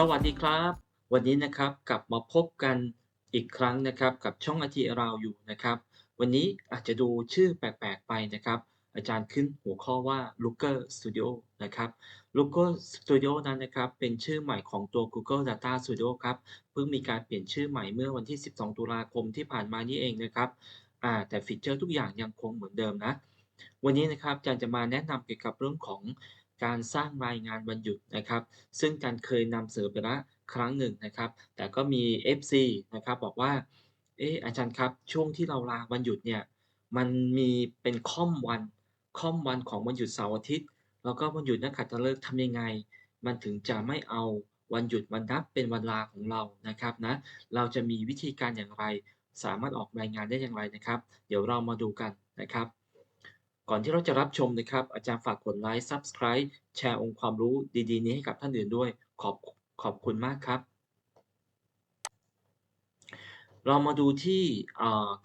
สวัสดีครับ วันนี้นะครับกลับมาพบกันอีกครั้งนะครับกับช่องไอทีเราอยู่นะครับ วันนี้อาจจะดูชื่อแปลกๆไปนะครับ อาจารย์ขึ้นหัวข้อว่า Looker Studio นะครับ Looker Studio นั้นนะครับเป็นชื่อใหม่ของตัว Google Data Studio ครับเพิ่งมีการเปลี่ยนชื่อใหม่เมื่อวันที่ 12 ตุลาคมที่ผ่านมานี่เองนะครับแต่ฟีเจอร์ทุกอย่างยังคงเหมือนเดิมนะ วันนี้นะครับอาจารย์จะมาแนะนำเกี่ยวกับเรื่องของ การสร้างรายงานวันหยุดนะครับ ซึ่งอารเคยนำเสนอไปแล้วครั้งหนึ่งนะครับ แต่ก็มี FC นะครับบอกว่า เอออาจารย์ครับ ช่วงที่เราลาวันหยุดเนี่ย มันมีเป็นค่อมวัน ค่อมวันของวันหยุดเสาร์อาทิตย์ แล้วก็วันหยุดนักขัตฤกษ์ทำยังไง มันถึงจะไม่เอาวันหยุดมานับเป็นวันลาของเรา นะครับนะ เราจะมีวิธีการอย่างไร สามารถออกรายงานได้อย่างไรนะครับ เดี๋ยวเรามาดูกันนะครับ ก่อนที่เราจะรับชมนะครับ อาจารย์ฝากกดไลค์ Subscribe แชร์องค์ความรู้ดีๆ นี้ให้กับท่านอื่นด้วย ขอบขอบคุณมากครับ เรามาดูที่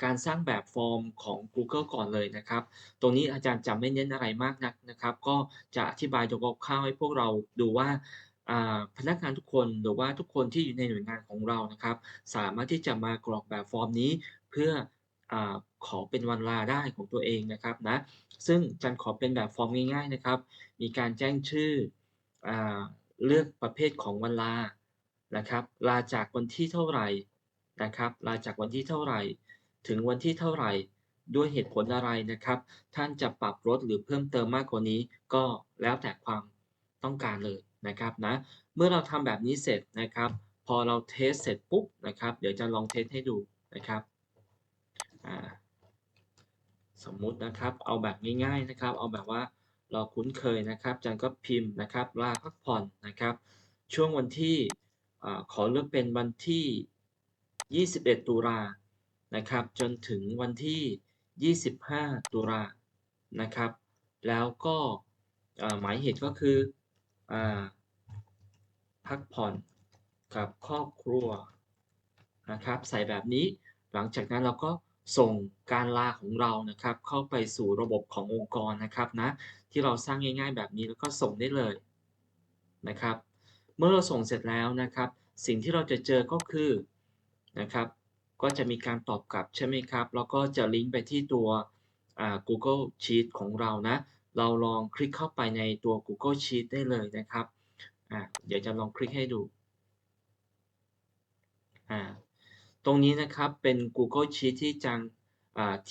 การสร้างแบบฟอร์มของ Google ก่อนเลยนะครับ ตรงนี้อาจารย์จะไม่เน้นอะไรมากนักนะครับ ก็จะอธิบายโดยคร่าวให้พวกเราดูว่าพนักงานทุกคนหรือว่าทุกคนที่อยู่ในหน่วยงานของเรานะครับ สามารถที่จะมากรอกแบบฟอร์มนี้เพื่ออ ขอเป็นวันลาได้ของตัวเองนะครับนะซึ่งจารย์ขอเป็นแบบฟอร์มง่าย ๆนะครับ มีการแจ้งชื่ออเลือกประเภทของวันลานะครับลาจากวันที่เท่าไหร่นะครับลาจากวันที่เท่าไหร่ ถึงวันที่เท่าไหร่ด้วยเหตุผลอะไรนะครับ ท่านจะปรับลดหรือเพิ่มเติมมากกว่านี้ก็แล้วแต่ความต้องการเลยนะครับนะเมื่อเราทำแบบนี้เสร็จนะครับ พอเราเทสเสร็จปุ๊บนะครับ เดี๋ยวจะลองเทสให้ดูนะครับอ่า สมมุตินะครับเอาแบบง่ายๆนะครับ เอาแบบว่าเราคุ้นเคยนะครับอาจารย์ก็พิมพ์นะครับลาพักผ่อนนะครับ ช่วงวันที่ขอเลือกเป็นวันที่ 21 ตุลานะครับ จนถึงวันที่ 25 ตุลานะครับ แล้วก็หมายเหตุก็คืออพักผ่อนกับครอบครัวนะครับ ใส่แบบนี้หลังจากนั้นเราก็ ส่งการลาของเรานะครับ เข้าไปสู่ระบบขององค์กรนะครับนะที่เราสร้างง่ายๆ แบบนี้แล้วก็ส่งได้เลยนะครับ เมื่อเราส่งเสร็จแล้วนะครับ สิ่งที่เราจะเจอก็คือนะครับ ก็จะมีการตอบกลับใช่ไหมครับ แล้วก็จะลิงก์ไปที่ตัวอ่า Google Sheet ของเรานะ เราลองคลิกเข้าไปในตัว Google Sheet ได้เลยนะครับอ่าเดี๋ยวจะลองคลิกให้ดูอ่า ตรงนี้นะครับเป็น Google Sheet ที่จัง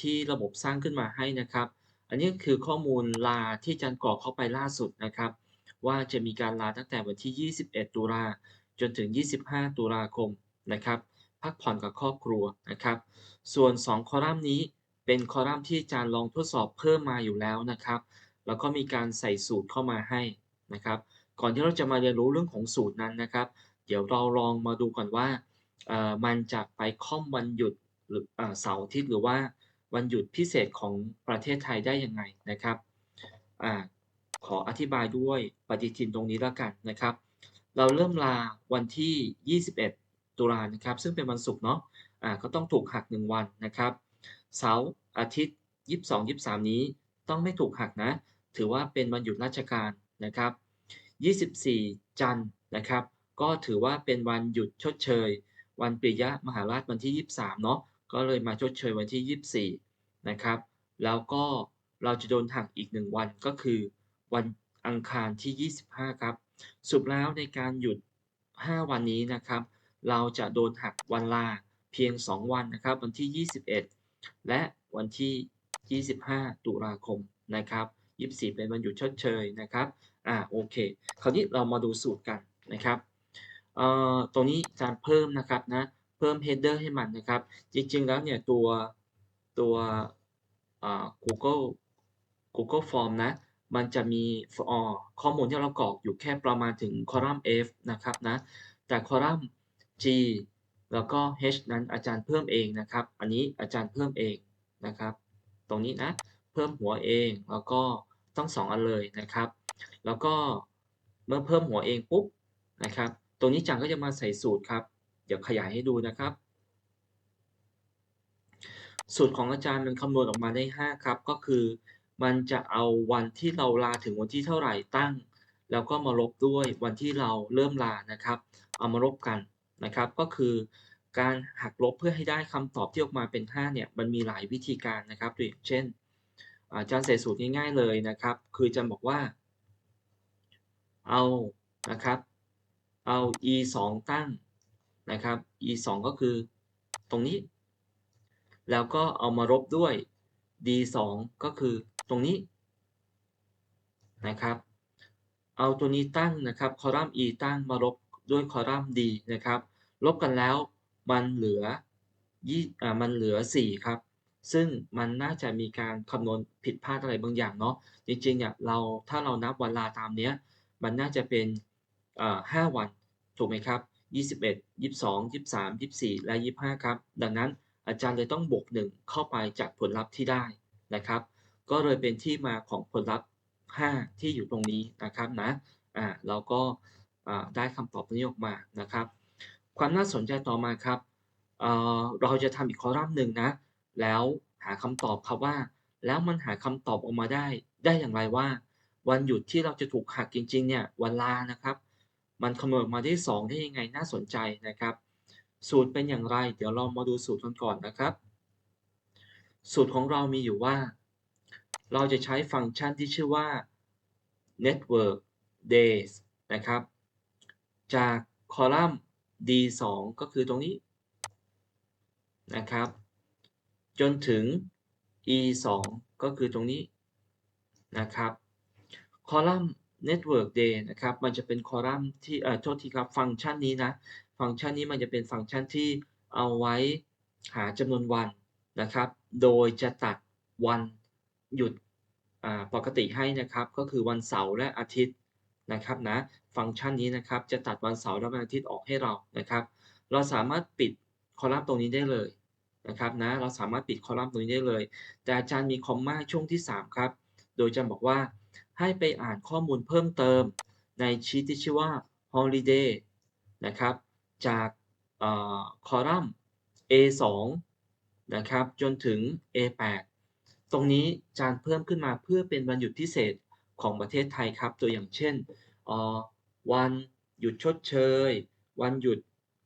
ที่ระบบสร้างขึ้นมาให้นะครับ อันนี้คือข้อมูลลาที่จันกรอกเข้าไปล่าสุดนะครับ ว่าจะมีการลาตั้งแต่วันที่ 21 ตุลาจนถึง 25 ตุลาคมนะครับ พักผ่อนกับครอบครัวนะครับ ส่วน 2 คอลัมน์นี้เป็นคอลัมน์ที่จารย์ลองทดสอบเพิ่มมาอยู่แล้วนะครับ แล้วก็มีการใส่สูตรเข้ามาให้นะครับ ก่อนที่เราจะมาเรียนรู้เรื่องของสูตรนั้นนะครับ เดี๋ยวเราลองมาดูก่อนว่า มันจะไปค่อมวันหยุดหรือเสาร์อาทิตย์หรือว่าวันหยุดพิเศษของประเทศไทยได้ยังไงนะครับอขออธิบายด้วยปฏิทินตรงนี้แล้วกันนะครับ เราเริ่มลาวันที่ 21 ตุลานะครับ ซึ่งเป็นวันศุกร์เนาะอ่าก็ต้องถูกหัก 1 วันนะครับ เสาร์อาทิตย์ 22 23 นี้ต้องไม่ถูกหักนะ ถือว่าเป็นวันหยุดราชการนะครับ 24 จันทร์นะครับ ก็ถือว่าเป็นวันหยุดชดเชย วันปิยะมหาราชวันที่ 23 เนาะก็เลยมาชดเชยวันที่ 24 นะครับ แล้วก็เราจะโดนหักอีก 1 วันก็คือวันอังคารที่ 25 ครับสรุปแล้วในการหยุด 5 วันนี้นะครับ เราจะโดนหักวันลาเพียง 2 วันนะครับ วันที่ 21 และวันที่ 25 ตุลาคมนะครับ 24 เป็นวันหยุดชดเชยนะครับ อ่าโอเค คราวนี้เรามาดูสูตรกันนะครับ เอ่อตรงนี้อาจารย์เพิ่มนะครับนะเพิ่ม header ให้มันนะครับ จริงๆแล้วเนี่ยตัวตัวอ่า Google Google Form นะมันจะมีข้อมูลที่เรากรอกอยู่แค่ประมาณถึงคอลัมน์ F นะครับนะแต่คอลัมน์ G แล้วก็ H นั้นอาจารย์เพิ่มเองนะครับ อันนี้อาจารย์เพิ่มเองนะครับ ตรงนี้นะเพิ่มหัวเองแล้วก็ต้องสองอันเลยนะครับ แล้วก็เมื่อเพิ่มหัวเองปุ๊บนะครับ ตรงนี้อาจารย์ก็จะมาใส่สูตรครับ เดี๋ยวขยายให้ดูนะครับ สูตรของอาจารย์มันคำนวณออกมาได้ 5 ครับ ก็คือ มันจะเอาวันที่เราลาถึงวันที่เท่าไหร่ตั้ง แล้วก็มาลบด้วยวันที่เราเริ่มลานะครับ เอามาลบกันนะครับ ก็คือการหักลบเพื่อให้ได้คำตอบที่ออกมาเป็น 5 เนี่ย มันมีหลายวิธีการนะครับตัวอย่างเช่น อาจารย์ใส่สูตรง่ายๆเลยนะครับ คืออาจารย์บอกว่า เอา นะครับ เอา e 2ตั้งนะครับ e 2ก็คือตรงนี้ แล้วก็เอามารบด้วย d 2ก็คือตรงนี้นะครับ เอาตัวนี้ตั้งนะครับคอลัมน์ e ตั้งมารบด้วยคอลัมน์ d นะครับ ลบกันแล้วมันเหลือยี่อ่ามันเหลือ 4 ครับ ซึ่งมันน่าจะมีการคำนวณผิดพลาดอะไรบางอย่างเนาะจริงๆเนี่ยเราถ้าเรานับวันลาตามเนี้ยมันน่าจะเป็นอ่า5วัน ถูกไหมครับ 21 22 23 24 และ 25 ครับ ดังนั้นอาจารย์เลยต้องบวก 1 เข้าไปจากผลลัพธ์ที่ได้นะครับ ก็เลยเป็นที่มาของผลลัพธ์ 5 ที่อยู่ตรงนี้นะครับนะอ่าเราก็อ่าได้คำตอบนี้ออกมานะครับ ความน่าสนใจต่อมาครับเอ่อเราจะทำอีกคอลัมน์หนึ่งนะ แล้วหาคำตอบครับว่า แล้วมันหาคำตอบออกมาได้ ได้อย่างไรว่า วันหยุดที่เราจะถูกหักจริงๆเนี่ยวันลานะครับ มันคำนวณออกมาได้ 2 ได้ยังไงน่าสนใจนะครับ สูตรเป็นอย่างไร เดี๋ยวเรามาดูสูตรกันก่อนนะครับ สูตรของเรามีอยู่ว่า เราจะใช้ฟังก์ชันที่ชื่อว่า network days นะครับ จากคอลัมน์ d2 ก็คือตรงนี้นะครับ จนถึง e2 ก็คือตรงนี้นะครับ คอลัมน์ network day นะครับ มันจะเป็นคอลัมน์ที่เอ่อโทษทีครับฟังก์ชันนี้นะ ฟังก์ชันนี้มันจะเป็นฟังก์ชันที่เอาไว้หาจำนวนวันนะครับ โดยจะตัดวันหยุดอ่าปกติให้นะครับ ก็คือวันเสาร์และอาทิตย์นะครับนะ ฟังก์ชันนี้นะครับจะตัดวันเสาร์และวันอาทิตย์ออกให้เรานะครับ เราสามารถปิดคอลัมน์ตรงนี้ได้เลยนะครับนะ เราสามารถปิดคอลัมน์ตรงนี้ได้เลย แต่อาจารย์มีคอมมาช่วงที่ 3 ครับ โดยจารย์บอกว่า ให้ไปอ่านข้อมูลเพิ่มเติมในชีตที่ชื่อว่า holiday นะครับ จากคอลัมน์ A2 นะครับ จนถึง A8 ตรงนี้อาจารย์เพิ่มขึ้นมาเพื่อเป็นวันหยุดพิเศษของประเทศไทยครับ ตัวอย่างเช่น วันหยุดชดเชย วันหยุด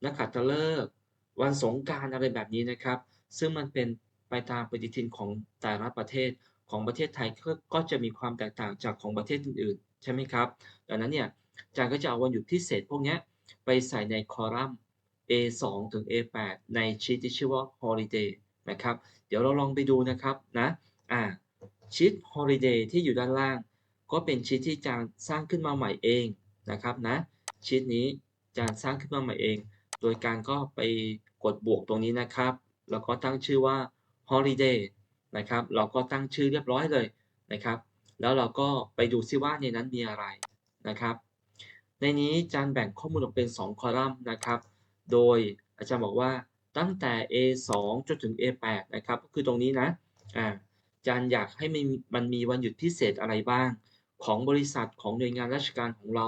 นักขัตฤกษ์วันสงกานต์อะไรแบบนี้นะครับ ซึ่งมันเป็นไปตามปฏิทินของแต่ละประเทศ ของประเทศไทยก็จะมีความแตกต่างจากของประเทศอื่นๆใช่ไหมครับดังนั้นเนี่ยอาจารย์ก็จะเอาวันหยุดพิเศษพวกนี้ไปใส่ในคอลัมน์ A2 ถึง A8 ในชีตที่ชื่อว่า holiday นะครับ เดี๋ยวเราลองไปดูนะครับนะอ่าชีต holiday ที่อยู่ด้านล่าง ก็เป็นชีตที่จารย์สร้างขึ้นมาใหม่เองนะครับนะชีตนี้จารย์สร้างขึ้นมาใหม่เอง โดยการก็ไปกดบวกตรงนี้นะครับ แล้วก็ตั้งชื่อว่า holiday นะครับ เราก็ตั้งชื่อเรียบร้อยเลยนะครับ แล้วเราก็ไปดูซิว่าในนั้นมีอะไรนะครับ ในนี้อาจารย์แบ่งข้อมูลออกเป็น 2 คอลัมน์นะครับ โดยอาจารย์บอกว่าตั้งแต่ A2 จนถึง A8 นะครับ ก็คือตรงนี้นะอ่าอาจารย์อยากให้มันมันมีวันหยุดพิเศษอะไรบ้าง ของบริษัทของหน่วยงานราชการของเรา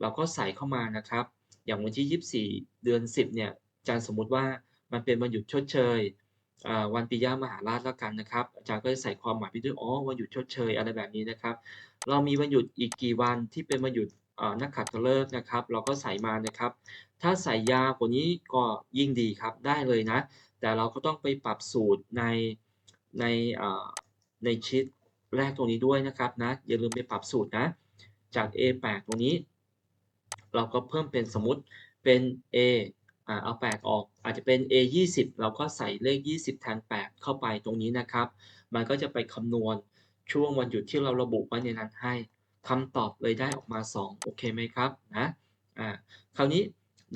เราก็ใส่เข้ามานะครับ อย่างวันที่ 24 เดือน 10 เนี่ยอาจารย์สมมุติว่ามันเป็นวันหยุดชดเชย วันปิยมหาราชแล้วกันนะครับ อาจารย์ก็จะใส่ความหมายไปด้วย อ๋อ วันหยุดชดเชยอะไรแบบนี้นะครับ เรามีวันหยุดอีกกี่วันที่เป็นวันหยุดนักขัตฤกษ์นะครับ เราก็ใส่มานะครับ ถ้าใส่ยาวกว่านี้ก็ยิ่งดีครับ ได้เลยนะ แต่เราก็ต้องไปปรับสูตรในในในชีตแรกตรงนี้ด้วยนะครับนะ อย่าลืมไปปรับสูตรนะ จาก A8 ตรงนี้ เราก็เพิ่มเป็นสมมติเป็น A อ่าเอา 8 ออก อาจจะเป็น A20 เราก็ใส่เลข 20 แทน 8 เข้าไปตรงนี้นะครับ มันก็จะไปคำนวณช่วงวันหยุดที่เราระบุไว้ในนั้นให้คำตอบเลยได้ออกมา 2 โอเคไหมครับนะอ่าคราวนี้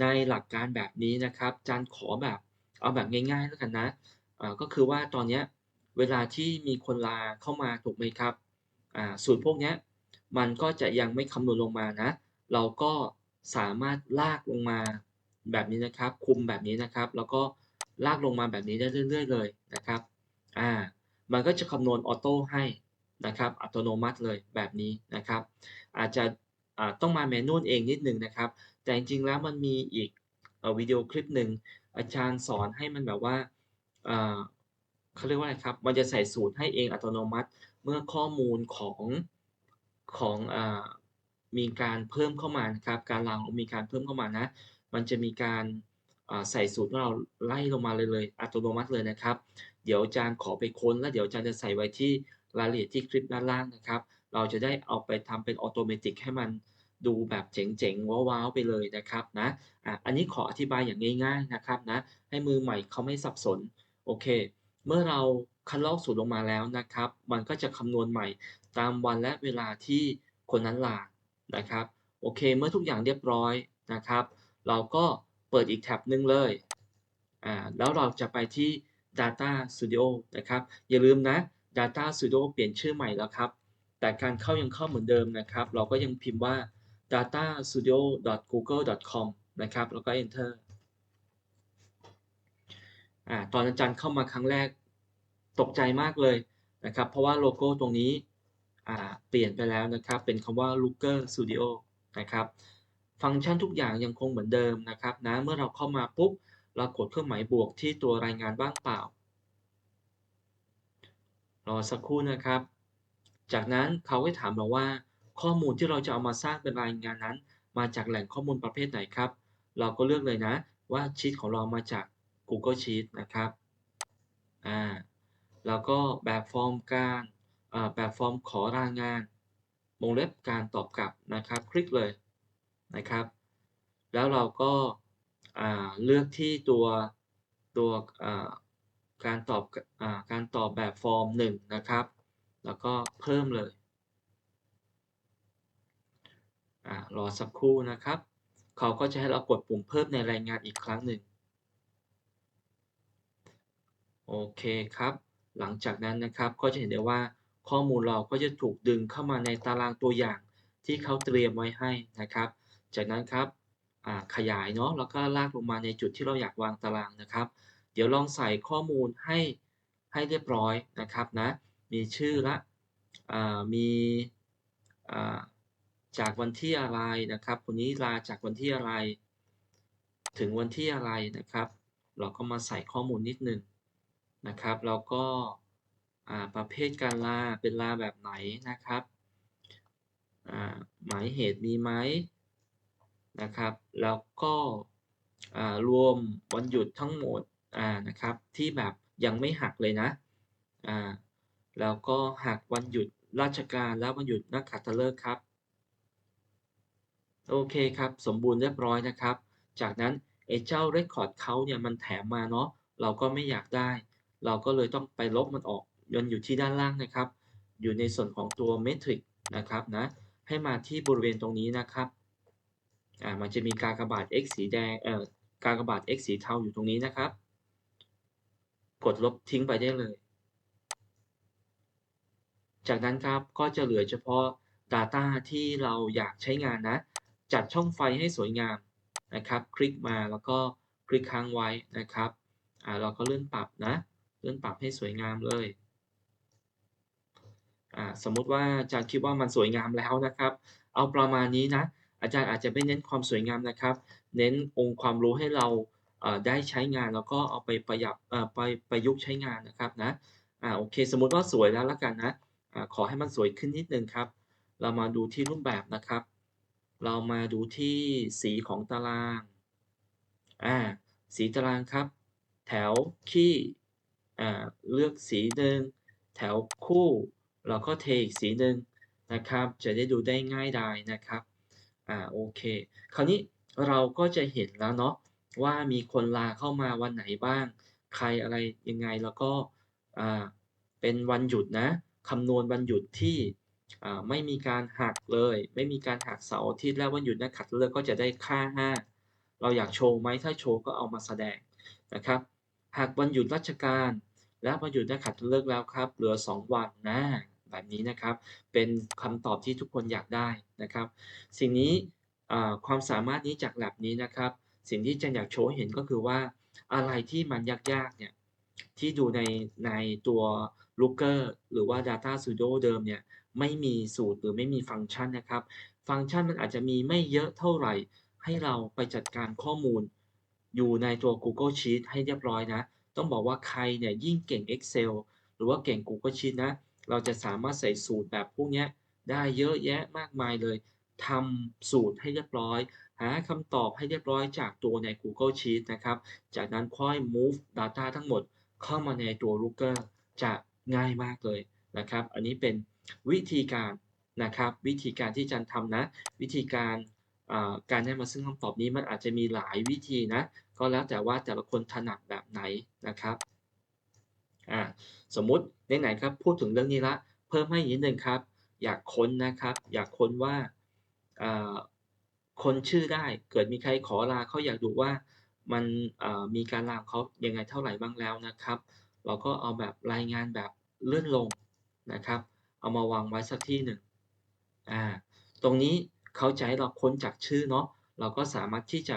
ในหลักการแบบนี้นะครับจารย์ขอแบบเอาแบบง่ายๆแล้วกันนะอ่าก็คือว่าตอนเนี้ยเวลาที่มีคนลาเข้ามาถูกไหมครับอ่าสูตรพวกเนี้ยมันก็จะยังไม่คำนวณลงมานะ เราก็สามารถลากลงมา แบบนี้นะครับ คุมแบบนี้นะครับ แล้วก็ลากลงมาแบบนี้ได้เรื่อย ๆ เลยนะครับ อ่า มันก็จะคำนวณออโต้ให้นะครับ อัตโนมัติเลยแบบนี้นะครับ อาจจะอ่าต้องมาแมนนวลเองนิดนึงนะครับ แต่จริงๆแล้วมันมีอีกวิดีโอคลิปหนึ่งอาจารย์สอนให้มันแบบว่าอ่าเขาเรียกว่าอะไรครับ มันจะใส่สูตรให้เองอัตโนมัติเมื่อข้อมูลของของอ่ามีการเพิ่มเข้ามานะครับ การลางมีการเพิ่มเข้ามานะ มันจะมีการใส่สูตรของเราไล่ลงมาเลยเลยอัตโนมัติเลยนะครับ เดี๋ยวอาจารย์ขอไปค้น แล้วเดี๋ยวอาจารย์จะใส่ไว้ที่รายละเอียดที่คลิปด้านล่างนะครับ เราจะได้เอาไปทำเป็นออโตเมติกให้มันดูแบบเจ๋งๆ ว้าวๆ ไปเลยนะครับนะอะอันนี้ขออธิบายอย่างง่าย ๆนะครับนะ ให้มือใหม่เขาไม่สับสน โอเค เมื่อเราคัดลอกสูตรลงมาแล้วนะครับ มันก็จะคำนวณใหม่ตามวันและเวลาที่คนนั้นลานะครับ โอเค เมื่อทุกอย่างเรียบร้อยนะครับ เราก็เปิดอีกแท็บหนึ่งเลยอ่าแล้วเราจะไปที่ Data Studio นะครับ อย่าลืมนะ Data Studio เปลี่ยนชื่อใหม่แล้วครับ แต่การเข้ายังเข้าเหมือนเดิมนะครับ เราก็ยังพิมพ์ว่า datastudio.google.com นะครับ แล้วก็ enter อ่าตอนอาจารย์เข้ามาครั้งแรกตกใจมากเลยนะครับ เพราะว่าโลโก้ตรงนี้อ่าเปลี่ยนไปแล้วนะครับ เป็นคำว่า Looker Studio นะครับ ฟังก์ชันทุกอย่างยังคงเหมือนเดิมนะครับนะเมื่อเราเข้ามาปุ๊บ เรากดเครื่องหมายบวกที่ตัวรายงานว่างเปล่า รอสักครู่นะครับ จากนั้นเขาให้ถามเราว่า ข้อมูลที่เราจะเอามาสร้างเป็นรายงานนั้น มาจากแหล่งข้อมูลประเภทไหนครับ เราก็เลือกเลยนะว่าชีตของเรามาจาก Google Sheet นะครับอ่าแล้วก็แบบฟอร์มการแบบฟอร์มขอรายงานวงเล็บการตอบกลับนะครับ คลิกเลย นะครับ แล้วเราก็าเลือกที่ตัวตัวาการตอบอาการตอบแบบฟอร์มหนึ่งนะครับ แล้วก็เพิ่มเลยอรอสักครู่นะครับ เขาก็จะให้เรากดปุ่มเพิ่มในรายงานอีกครั้งหนึ่ง โอเคครับ หลังจากนั้นนะครับก็จะเห็นได้ว่าข้อมูลเราก็จะถูกดึงเข้ามาในตารางตัวอย่างที่เขาเตรียมไว้ให้นะครับ จากนั้นครับขยายเนาะแล้วก็ลากลงมาในจุดที่เราอยากวางตารางนะครับ เดี๋ยวลองใส่ข้อมูลให้ให้เรียบร้อยนะครับนะมีชื่อละมีจากวันที่อะไรนะครับคนนี้ลาจากวันที่อะไร ถึงวันที่อะไรนะครับ เราก็มาใส่ข้อมูลนิดนึงนะครับ แล้วก็ประเภทการลาเป็นลาแบบไหนนะครับหมายเหตุมีไหม นะครับ แล้วก็รวมวันหยุดทั้งหมดนะครับที่แบบยังไม่หักเลยนะแล้วก็หักวันหยุดราชการและวันหยุดนักขัตฤกษ์ครับ โอเคครับ สมบูรณ์เรียบร้อยนะครับ จากนั้นไอ้เจ้า Record เขาเนี่ยมันแถมมาเนาะเราก็ไม่อยากได้ เราก็เลยต้องไปลบมันออกยนอยู่ที่ด้านล่างนะครับ อยู่ในส่วนของตัวเมทริกนะครับนะให้มาที่บริเวณตรงนี้นะครับ อ่ามันจะมีการกระบาด x สีแดงเอ่อการกระบาด x สีเทาอยู่ตรงนี้นะครับ กดลบทิ้งไปได้เลย จากนั้นครับก็จะเหลือเฉพาะ Data ที่เราอยากใช้งานนะ จัดช่องไฟให้สวยงามนะครับ คลิกมาแล้วก็คลิกค้างไว้นะครับอ่าเราก็เลื่อนปรับนะเลื่อนปรับให้สวยงามเลยอ่าสมมุติว่าอาจารย์คิดว่ามันสวยงามแล้วนะครับ เอาประมาณนี้นะ อาจารย์อาจจะไม่เน้นความสวยงามนะครับ เน้นองค์ความรู้ให้เราได้ใช้งานแล้วก็เอาไปประหยัดไปประยุกต์ใช้งานนะครับนะอ่าโอเค สมมุติว่าสวยแล้วละกันนะอ่าขอให้มันสวยขึ้นนิดนึงครับ เรามาดูที่รูปแบบนะครับ เรามาดูที่สีของตารางอ่าสีตารางครับ แถวขี้เลือกสีหนึ่งแถวคู่ เราก็เทอีกสีหนึ่งนะครับ จะได้ดูได้ง่ายดายนะครับ อ่าโอเค คราวนี้เราก็จะเห็นแล้วเนาะว่ามีคนลาเข้ามาวันไหนบ้าง ใครอะไรยังไงแล้วก็อ่าเป็นวันหยุดนะคำนวณวันหยุดที่อ่าไม่มีการหักเลย ไม่มีการหักเสาร์อาทิตย์แล้ววันหยุดนักขัดเลือกก็จะได้ค่า 5 เราอยากโชว์ไหมถ้าโชว์ก็เอามาแสดงนะครับหากวันหยุดราชการและวันหยุดนักขัดเลิกแล้วครับ เหลือ 2 วันนะ แบบนี้นะครับ เป็นคำตอบที่ทุกคนอยากได้นะครับ สิ่งนี้ความสามารถนี้จากแลบนี้นะครับ สิ่งที่จะอยากโชว์เห็นก็คือว่าอะไรที่มันยากๆเนี่ยที่ดูในในตัว Looker หรือว่า Data Studio เดิมเนี่ยไม่มีสูตรหรือไม่มีฟังก์ชันนะครับ ฟังก์ชันมันอาจจะมีไม่เยอะเท่าไหร่ ให้เราไปจัดการข้อมูล อยู่ในตัว Google Sheet ให้เรียบร้อยนะ ต้องบอกว่าใครเนี่ยยิ่งเก่ง Excel หรือว่าเก่ง Google Sheet นะ เราจะสามารถใส่สูตรแบบพวกนี้ได้เยอะแยะมากมายเลยทำสูตรให้เรียบร้อย หาคำตอบให้เรียบร้อยจากตัวใน Google Sheet นะครับ จากนั้นค่อย move data ทั้งหมดเข้ามาในตัว Looker จะง่ายมากเลยนะครับ อันนี้เป็นวิธีการนะครับ วิธีการที่จารย์ทำนะ วิธีการอ่าการได้มาซึ่งคำตอบนี้มันอาจจะมีหลายวิธีนะ ก็แล้วแต่ว่าแต่ละคนถนัดแบบไหนนะครับ อ่าสมมุติไหนๆครับพูดถึงเรื่องนี้ละเพิ่มให้อีกนิดนึงครับ อยากค้นนะครับ อยากค้นว่าคนชื่อได้เกิดมีใครขอลาเขาอยากดูว่ามันมีการลาเขายังไงเท่าไหร่บ้างแล้วนะครับ เราก็เอาแบบรายงานแบบเลื่อนลงนะครับ เอามาวางไว้สักที่หนึ่งอ่าตรงนี้เขาจะให้เราค้นจากชื่อเนาะเราก็สามารถที่จะ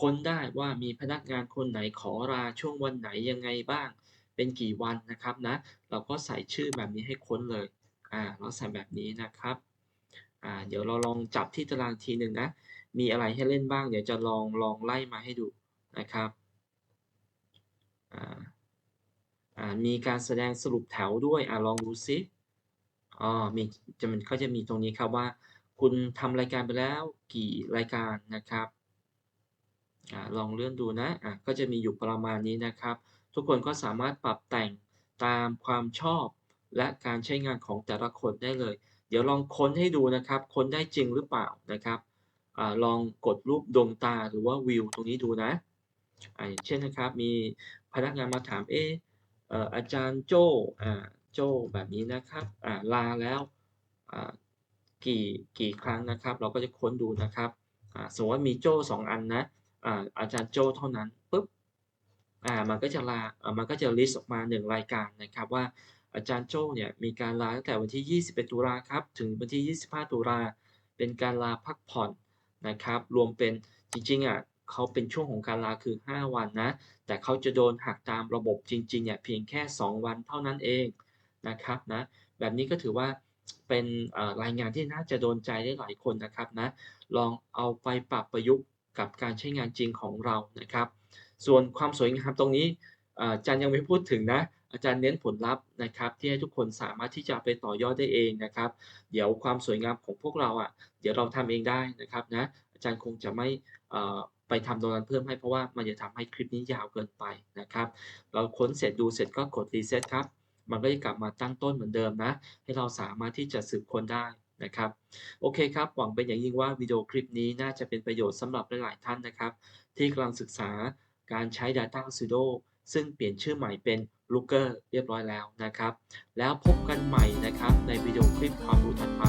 ค้นได้ว่ามีพนักงานคนไหนขอลาช่วงวันไหนยังไงบ้าง เป็นกี่วันนะครับนะ เราก็ใส่ชื่อแบบนี้ให้ค้นเลย อ่า เราใส่แบบนี้นะครับ อ่า เดี๋ยวเราลองจับที่ตารางทีหนึ่งนะ มีอะไรให้เล่นบ้าง เดี๋ยวจะลองลองไล่มาให้ดูนะครับ อ่า อ่า มีการแสดงสรุปแถวด้วย อ่าลองดูซิอ๋อมีจะมันก็จะมีตรงนี้ครับว่า คุณทำรายการไปแล้วกี่รายการนะครับอ่าลองเลื่อนดูนะอ่าก็จะมีอยู่ประมาณนี้นะครับ ทุกคนก็สามารถปรับแต่งตามความชอบ และการใช้งานของแต่ละคนได้เลย เดี๋ยวลองค้นให้ดูนะครับ ค้นได้จริงหรือเปล่านะครับอลองกดรูปดวงตาหรือว่าวิวตรงนี้ดูนะอย่างเช่นนะครับ มีพนักงานมาถามเอออาจารย์โจ้อ่าโจ้แบบนี้นะครับอ่าลาแล้วอ่ากี่กี่ครั้งนะครับ เราก็จะค้นดูนะครับอ่าสมมติว่ามีโจ้สองอันนะอ่าอาจารย์โจ้เท่านั้น อ่ามันก็จะลาอ่ามันก็จะ list ออกมาหนึ่งรายการนะครับว่าอาจารย์โจ้เนี่ยมีการลาตั้งแต่วันที่ 21 ตุลาครับถึงวันที่ 25 ตุลาเป็นการลาพักผ่อนนะครับ รวมเป็นจริงๆอะเขาเป็นช่วงของการลาคือ 5 วันนะ แต่เขาจะโดนหักตามระบบจริงๆเนี่ยเพียงแค่ 2 วันเท่านั้นเองนะครับนะแบบนี้ก็ถือว่าเป็นอ่อรายงานที่น่าจะโดนใจได้หลายคนนะครับนะลองเอาไปปรับประยุกต์กับการใช้งานจริงของเรานะครับ ส่วนความสวยงามตรงนี้อาจารย์ยังไม่พูดถึงนะ อาจารย์เน้นผลลัพธ์นะครับ ที่ให้ทุกคนสามารถที่จะไปต่อยอดได้เองนะครับ เดี๋ยวความสวยงามของพวกเราอะ เดี๋ยวเราทำเองได้นะครับนะ อาจารย์คงจะไม่ไปทำตรงนั้นเพิ่มให้เพราะว่ามันจะทำให้คลิปนี้ยาวเกินไปนะครับ เราค้นเสร็จดูเสร็จก็กดรีเซ็ตครับ มันก็จะกลับมาตั้งต้นเหมือนเดิมนะ ให้เราสามารถที่จะสืบค้นได้นะครับ โอเคครับ หวังเป็นอย่างยิ่งว่าวิดีโอคลิปนี้น่าจะเป็นประโยชน์สำหรับหลาย ๆ ท่านนะครับ ที่กำลังศึกษา การใช้ Data Studio ซึ่งเปลี่ยนชื่อใหม่เป็น Looker เรียบร้อยแล้วนะครับ แล้วพบกันใหม่นะครับ ในวิดีโอคลิปความรู้ถัดไป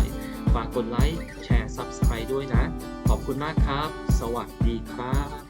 ฝากกดไลค์ แชร์ Subscribe ด้วยนะ ขอบคุณมากครับ สวัสดีครับ